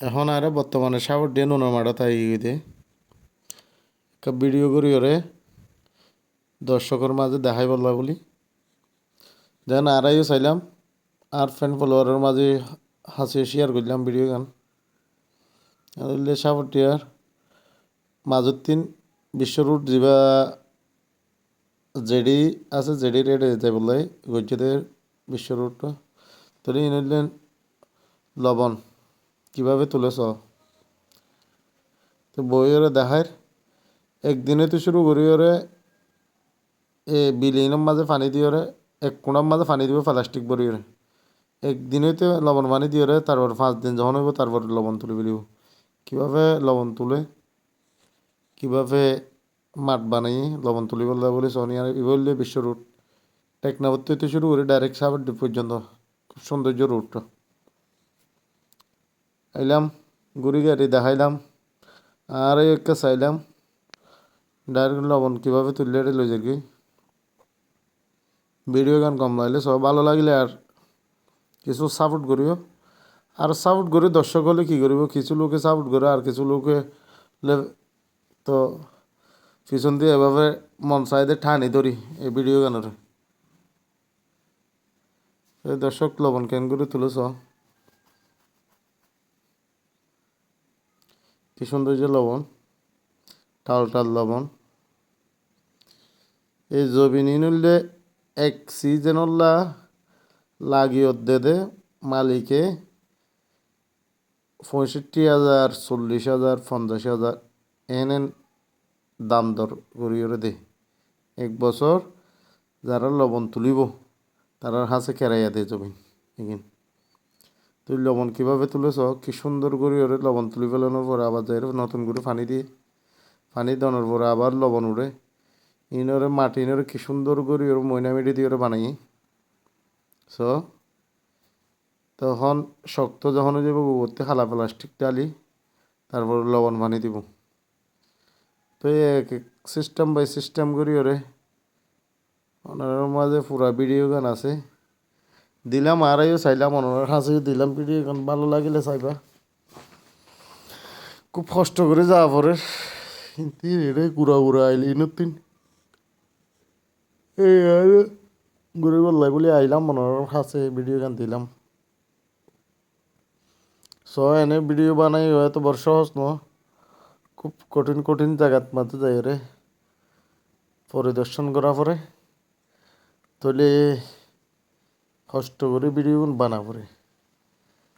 এখন আর বর্তমানে সাবর দিয়ে নুন মারা তাই একটা ভিডিও করি ওরে, দর্শকের মাঝে দেখাই বললা বলি। দেন আরাইও চাইলাম, আর ফ্রেন্ড ফলোয়ারের মাঝে হাসি শেয়ার করলাম ভিডিও গান। আদলে সাবটিয়ার মাজত তিন বিশ্ব রুট যা জেডি আছে, জেডি রেড যাই বললে গজ্জেদের বিশ্ব রুটটা তাহলে ইনলেন লবণ। কীভাবে তুলেছ? তো বইয়ের দেখায় একদিনে তো শুরু করি ওরে, এ বিলিনের মাঝে পানি দিয়ে ওরে, এক কোণার মাঝে পানি দিব প্লাস্টিক ভরি ওরে। একদিনেতে লবণ পানি দিয়ে ওরে, তারপর পাঁচ দিন যখন হইব তারপর লবণ তুলে ফেলিব। কীভাবে লবণ তুলে? কীভাবে মাঠ বানাই? লবণ তুলি বললে বলে সোনিয়ার ই বললে বিশ্ব রুট টেকনাবত্তি শুরু করে ডাইরেক্ট সাবার পর্যন্ত। খুব সৌন্দর্য রুটটা আইলাম গুড়ি গাড়ি দেখাইলাম আর একটা চাইলাম ডাইরেক্ট লবণ কীভাবে তুললে এটা লই যাবি ভিডিও গান কম লাগলে সব ভালো লাগলে আর কিছু সাপোর্ট করিও আর সাপোর্ট করে দর্শক হলে কী করিব কিছু লোকে সাপোর্ট করে আর কিছু লোকে তো পিছন দিয়ে এভাবে মন চাইদে ঠানি ধরি এই ভিডিও গানের এই দর্শক লবণ কেন করে তুলেছ কি সৌন্দর্য লবণ? টাল টাল লবণ। এই জবিনি নইলে এক সিজনল্লা দে মালিকে পঁয়ষট্টি হাজার, চল্লিশ হাজার, পঞ্চাশ হাজার এনে দাম দর করিয়ে দে। এক বছর যারা লবণ তুলিব তারা হাসে কেরাইয়া দে জমিন, এগিন। তুই লবণ কীভাবে তুলেছ? কি সুন্দর করে ওরে লবণ তুলি ফেলানোর পরে আবার যাই নতুন করে পানি দিয়ে, পানি দেওয়ানোর পরে আবার লবণ উড়ে। ইনরে মাটি ইনরে কি সুন্দর করে ওর ময়না মেটি দিয়ে ওরে বানাই। সো তখন শক্ত যখন যাব গোবরতে খালা প্লাস্টিক ডালি তারপর লবণ পানি দিব। তো এক এক সিস্টেম বাই সিস্টেম করি ওরে। ওনার মাঝে পুরা ভিডিও গান আছে। দিলাম আড়াইও চাইলাম ওনার কাছে দিলাম, ভিডিও গান ভালো লাগিলে চাইবা। খুব কষ্ট করে যাওয়া পরে। কিন্তু রে ঘুরা ঘুরা আইলি নতুন এই আর, ঘুরে বললাই বলে আইলাম মনের কাছে ভিডিও গান দিলাম। সো এনে ভিডিও বানাই হয়তো বড় সহজ ন খুব কঠিন কঠিন জায়গাত মাঝে যাই রে পরিদর্শন করা পরে তাহলে কষ্ট করে ভিডিও বানা পরে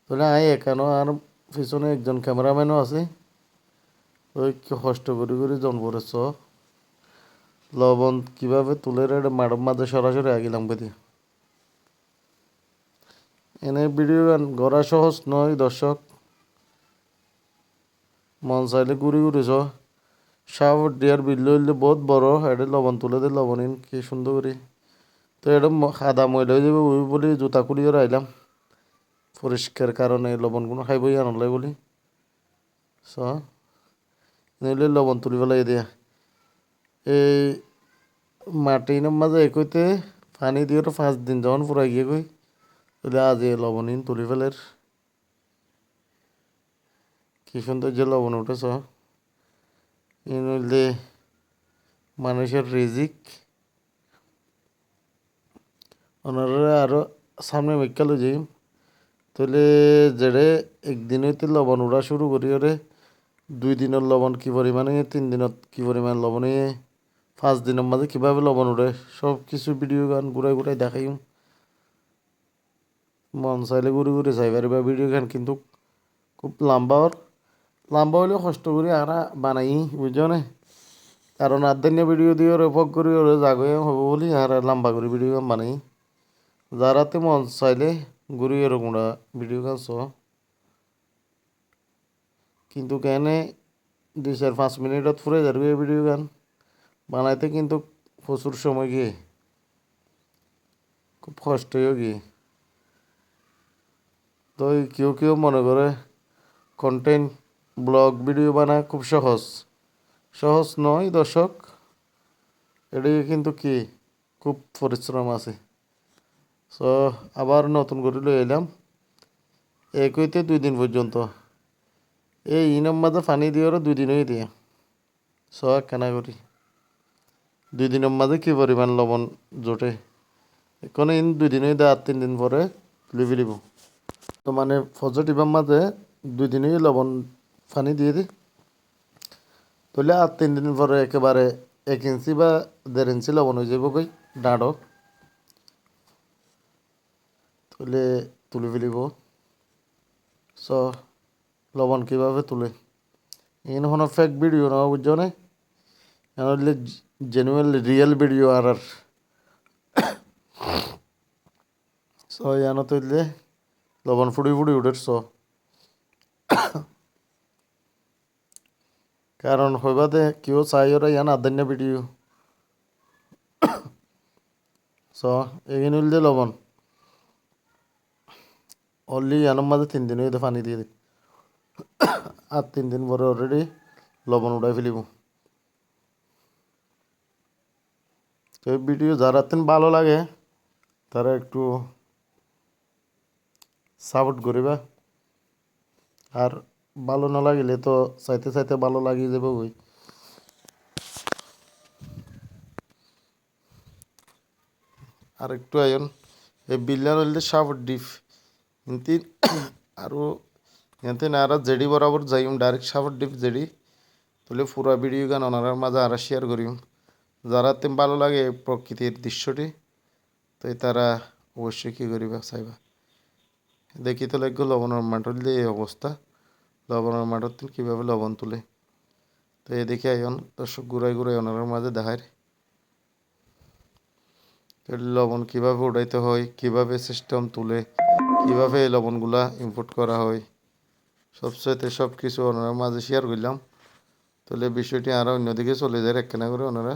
তাহলে আই এখানো আর পিছনে একজন ক্যামেরাম্যানও আছে। ওই কষ্ট করে করে জন পড়েছ লবণ কীভাবে তুলে রে ম্যাডাম মাঝে সরাসরি আগিলাম বেদি এনে ভিডিও গান গড়া সহজ নয় দর্শক। মন চাইলে ঘুরি ঘুরিছ সাপ, ডিয়ার বিল্ল হইলে বহুত বড় এটা লবণ তুলে দে লবণ ইন কি সুন্দর করে। তো এটা সাদা ময়লা হয়ে যাবে বলি জুতা খুলিয়ে রাইলাম পরিষ্কার কারণে লবণ কোনো খাইবই আনলাই বলি। স নইলে লবণ তুলি পেলাই দিয়া। এই মাটির মাঝে একইতে পানি দিয়ে তো পাঁচ দিন যখন পুরা গিয়ে গই তাহলে আজ এই লবণ তুলি ফেলের কি সুন্দর যে লবণ উঠেছ মানুষের রিজিক ওনারা আরও সামনে মেকালো যাই তাহলে যেড়ে একদিন হইতে লবণ উড়া শুরু করি ওরে। দুই দিনের লবণ কী পরিমাণে, তিন দিনত কী পরিমাণ লবণে পাঁচ দিনের মাঝে কীভাবে লবণ উড়ে সব কিছু ভিডিও গান ঘুরাই ঘুরাই দেখাই মন চাইলে ঘুরে ঘুরে চাই পারিবা ভিডিও গান, কিন্তু খুব লম্বা ওর লম্বা হলেও কষ্ট করি, আর বানাই, বুঝছ না? কারণ দিন ভিডিও দিয়ে ওরে উপভোগ করি, ওরে জাগয়ে হব বলি, আর লম্বা করে ভিডিও গান বানাই। যারাতে মন চাইলে গুরু এরকম ভিডিও চ কিন্তু কেনে দুই চার পাঁচ মিনিটত ফুরে যাবে ভিডিও গান। বানাইতে কিন্তু প্রচুর সময় গিয়ে। খুব কষ্ট গিয়ে। তো কেউ কেউ মনে করে কন্টেন্ট ব্লগ ভিডিও বানায় খুব সহজ। সহজ নয় দর্শক। এটি কিন্তু কি? খুব পরিশ্রম আছে। সো আবার নতুন করে লই এলাম একইতে দুই দিন পর্যন্ত। এই ইনের মাঝে পানি দিয়ে ওরা দুই দিন হয়ে দিয়ে স কেনা করি। দুই দিনের মাঝে কি পরিমাণ লবণ জোটে? এখন ইন দুই দিন হয়ে দেয় আর তিন দিন পরে তুলে ফেলিব তো মানে পজিটিভের মাঝে দুই দিনই লবণ পানি দিয়ে দিই তাহলে আর তিন দিন পরে একেবারে এক ইঞ্চি বা দেড় ইঞ্চি লবণ হয়ে যাব কই? ডাঁড়ো। তুলে তুলে ফেলিব। স লবণ কীভাবে তুলে? ইন কোনো ফেক ভিডিও না, বুঝছ না? হলে জেনুয়েল রিয়েল ভিডিও আর আর স ইয়ান তুললে লবণ ফুড়ি ফুড়ি উঠে স কারণ হইবাদে কেউ চাই ওরা ইয়ান আদান্য ভিডিও স এগিয়ে নিলে লবণ। অনলি ইয়ানোর মাঝে তিন দিন হইতে পানি দিয়ে দিই আর তিন দিন পরে অলরেডি লবণ উঠাই ফেলিব তো এই ভিডিও যারা ভালো লাগে তারা একটু সাপোর্ট করিবা আর ভালো না লাগিলে তো চাইতে চাইতে ভালো লাগিয়ে যাবে ওই আর একটু আয়ন এই বিল্লার হইলে সাপোর্ট ডিপ আরও এতে না আর জেডি বরাবর যাইম ডাইরেক্ট সাপোর্ট ডিপ জেডি তাহলে পুরা ভিডিও গান ওনার মাঝে আর শেয়ার করিম যারা তেম ভালো লাগে প্রকৃতির দৃশ্যটি তো তারা অবশ্যই কী করিবা চাইবা দেখি তো লাগবে লবণের মাটল দিয়ে এই অবস্থা লবণের মাটল তিন কীভাবে লবণ তুলে তো এই দেখে আইন দর্শক ঘুরাই ঘুরাই ওনার মাঝে দেখায় লবণ কীভাবে উঠাইতে হয় কীভাবে সিস্টেম তুলে কীভাবে এই লবণগুলা ইম্পোর্ট করা হয়। সবচেয়ে সব কিছু ওনারা মাঝে শেয়ার করলাম। তাহলে বিষয়টি আরও অন্যদিকে চলে যায়। একখানা করে ওনারা